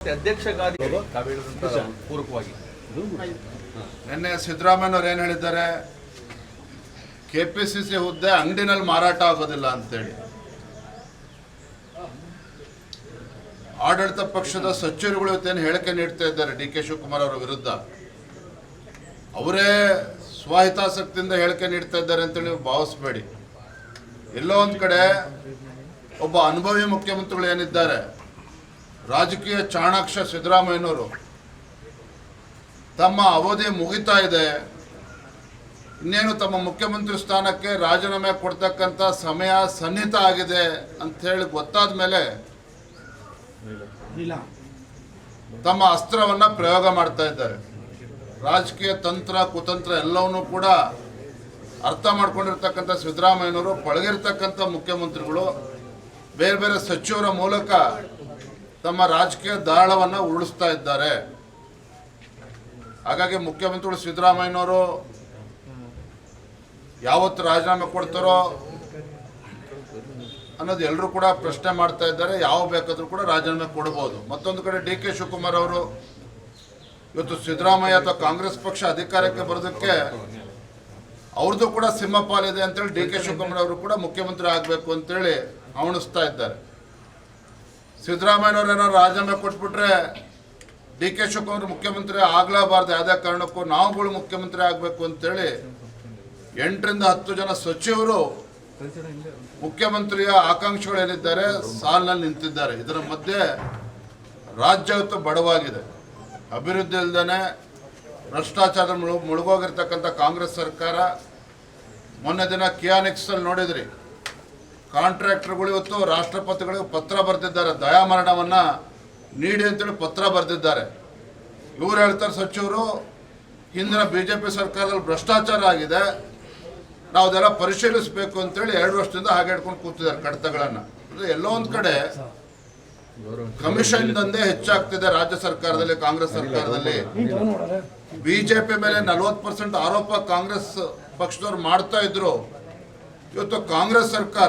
ಅಧ್ಯಕ್ಷಗಾದಿ ಸಿದ್ದರಾಮಯ್ಯ ಅವ್ರು ಪೂರಕವಾಗಿ. ನಿನ್ನೆ ಸಿದ್ದರಾಮಯ್ಯನವ್ರು ಏನು ಹೇಳಿದ್ದಾರೆ? ಕೆ ಪಿ ಸಿ ಸಿ ಹುದ್ದೆ ಅಂಗಡಿನಲ್ಲಿ ಮಾರಾಟ ಆಗೋದಿಲ್ಲ ಅಂತೇಳಿ. ಆಡಳಿತ ಪಕ್ಷದ ಸಚಿವರುಗಳು ಇವತ್ತೇನು ಹೇಳಿಕೆ ನೀಡ್ತಾ ಇದ್ದಾರೆ ಡಿ ಕೆ ಶಿವಕುಮಾರ್ ಅವರ ವಿರುದ್ಧ? ಅವರೇ ಸ್ವಹಿತಾಸಕ್ತಿಯಿಂದ ಹೇಳಿಕೆ ನೀಡ್ತಾ ಇದ್ದಾರೆ ಅಂತೇಳಿ ನೀವು ಭಾವಿಸ್ಬೇಡಿ. ಎಲ್ಲೋ ಒಂದು ಕಡೆ ಒಬ್ಬ ಅನುಭವಿ ಮುಖ್ಯಮಂತ್ರಿಗಳು ಏನಿದ್ದಾರೆ? ರಾಜಕೀಯ ಚಾಣಾಕ್ಷ ಸಿದ್ದರಾಮಯ್ಯನವರು ತಮ್ಮ ಅವಧಿ ಮುಗಿತಾ ಇದೆ. ಇನ್ನೇನು ತಮ್ಮ ಮುಖ್ಯಮಂತ್ರಿ ಸ್ಥಾನಕ್ಕೆ ರಾಜೀನಾಮೆ ಕೊಡ್ತಕ್ಕಂಥ ಸಮಯ ಸನ್ನಿಹಿತ ಆಗಿದೆ ಅಂತ ಹೇಳಿ ಗೊತ್ತಾದ ಮೇಲೆ ತಮ್ಮ ಅಸ್ತ್ರವನ್ನ ಪ್ರಯೋಗ ಮಾಡ್ತಾ ಇದ್ದಾರೆ. ರಾಜಕೀಯ ತಂತ್ರ ಕುತಂತ್ರ ಎಲ್ಲವನ್ನೂ ಕೂಡ ಅರ್ಥ ಮಾಡ್ಕೊಂಡಿರ್ತಕ್ಕಂಥ ಸಿದ್ದರಾಮಯ್ಯನವರು ಪಳಗಿರ್ತಕ್ಕಂಥ ಮುಖ್ಯಮಂತ್ರಿಗಳು ಬೇರೆ ಬೇರೆ ಸಚಿವರ ಮೂಲಕ ತಮ್ಮ ರಾಜಕೀಯ ದಾಳವನ್ನ ಉರುಳಿಸ್ತಾ ಇದ್ದಾರೆ. ಹಾಗಾಗಿ ಮುಖ್ಯಮಂತ್ರಿಗಳು ಸಿದ್ದರಾಮಯ್ಯನವರು ಯಾವತ್ತು ರಾಜೀನಾಮೆ ಕೊಡ್ತಾರೋ ಅನ್ನೋದು ಎಲ್ಲರೂ ಕೂಡ ಪ್ರಶ್ನೆ ಮಾಡ್ತಾ ಇದ್ದಾರೆ. ಯಾವ ಬೇಕಾದರೂ ಕೂಡ ರಾಜೀನಾಮೆ ಕೊಡಬಹುದು ಮತ್ತೊಂದು ಕಡೆ ಡಿ ಕೆ ಶಿವಕುಮಾರ್ ಅವರು ಇವತ್ತು ಸಿದ್ದರಾಮಯ್ಯ ಅಥವಾ ಕಾಂಗ್ರೆಸ್ ಪಕ್ಷ ಅಧಿಕಾರಕ್ಕೆ ಬರೋದಕ್ಕೆ ಅವ್ರದ್ದು ಕೂಡ ಸಿಂಹಪಾಲಿದೆ ಅಂತೇಳಿ ಡಿ ಕೆ ಶಿವಕುಮಾರ್ ಅವರು ಕೂಡ ಮುಖ್ಯಮಂತ್ರಿ ಆಗಬೇಕು ಅಂತೇಳಿ ಅವಣಿಸ್ತಾ ಇದ್ದಾರೆ. ಸಿದ್ದರಾಮಯ್ಯನವ್ರು ಏನಾದ್ರು ರಾಜೀನಾಮೆ ಕೊಟ್ಬಿಟ್ರೆ ಡಿ ಕೆ ಶಿವಕುಮಾರ್ ಮುಖ್ಯಮಂತ್ರಿ ಆಗ್ಲಾಬಾರ್ದು ಯಾವುದೇ ಕಾರಣಕ್ಕೂ ನಾವುಗಳು ಮುಖ್ಯಮಂತ್ರಿ ಆಗಬೇಕು ಅಂತೇಳಿ ಎಂಟರಿಂದ ಹತ್ತು ಜನ ಸಚಿವರು ಮುಖ್ಯಮಂತ್ರಿಯ ಆಕಾಂಕ್ಷಿಗಳು ಏನಿದ್ದಾರೆ ಸಾಲಿನಲ್ಲಿ ನಿಂತಿದ್ದಾರೆ. ಇದರ ಮಧ್ಯೆ ರಾಜ್ಯ ಇವತ್ತು ಬಡವಾಗಿದೆ. ಅಭಿವೃದ್ಧಿ ಇಲ್ದೇನೆ ಭ್ರಷ್ಟಾಚಾರ ಮುಳು ಮುಳುಗೋಗಿರ್ತಕ್ಕಂಥ ಕಾಂಗ್ರೆಸ್ ಸರ್ಕಾರ ಮೊನ್ನೆ ದಿನ ಕಿಯಾನಿಕ್ಸಲ್ಲಿ ನೋಡಿದ್ರಿ. ಕಾಂಟ್ರಾಕ್ಟರ್ಗಳು ಇವತ್ತು ರಾಷ್ಟ್ರಪತಿಗಳಿಗೆ ಪತ್ರ ಬರೆದಿದ್ದಾರೆ. ದಯಾಮರಣವನ್ನ ನೀಡಿ ಅಂತೇಳಿ ಪತ್ರ ಬರೆದಿದ್ದಾರೆ. ಇವ್ರು ಹೇಳ್ತಾರೆ, ಸಚಿವರು, ಹಿಂದಿನ ಬಿ ಜೆ ಪಿ ಸರ್ಕಾರದಲ್ಲಿ ಭ್ರಷ್ಟಾಚಾರ ಆಗಿದೆ. ನಾವು ಅದೆಲ್ಲ ಪರಿಶೀಲಿಸಬೇಕು ಅಂತೇಳಿ ಎರಡು ವರ್ಷದಿಂದ ಹಾಗೆ ಇಟ್ಕೊಂಡು ಕೂತಿದ್ದಾರೆ ಕಡತಗಳನ್ನು. ಎಲ್ಲೋ ಒಂದು ಕಡೆ ಕಮಿಷನ್ ದಂಧೆ ಹೆಚ್ಚಾಗ್ತಿದೆ ರಾಜ್ಯ ಸರ್ಕಾರದಲ್ಲಿ, ಕಾಂಗ್ರೆಸ್ ಸರ್ಕಾರದಲ್ಲಿ. ಬಿಜೆಪಿ ಮೇಲೆ ನಲವತ್ತು ಪರ್ಸೆಂಟ್ ಆರೋಪ ಕಾಂಗ್ರೆಸ್ ಪಕ್ಷದವ್ರು ಮಾಡ್ತಾ ಇದ್ರು. ಇವತ್ತು ಕಾಂಗ್ರೆಸ್ ಸರ್ಕಾರ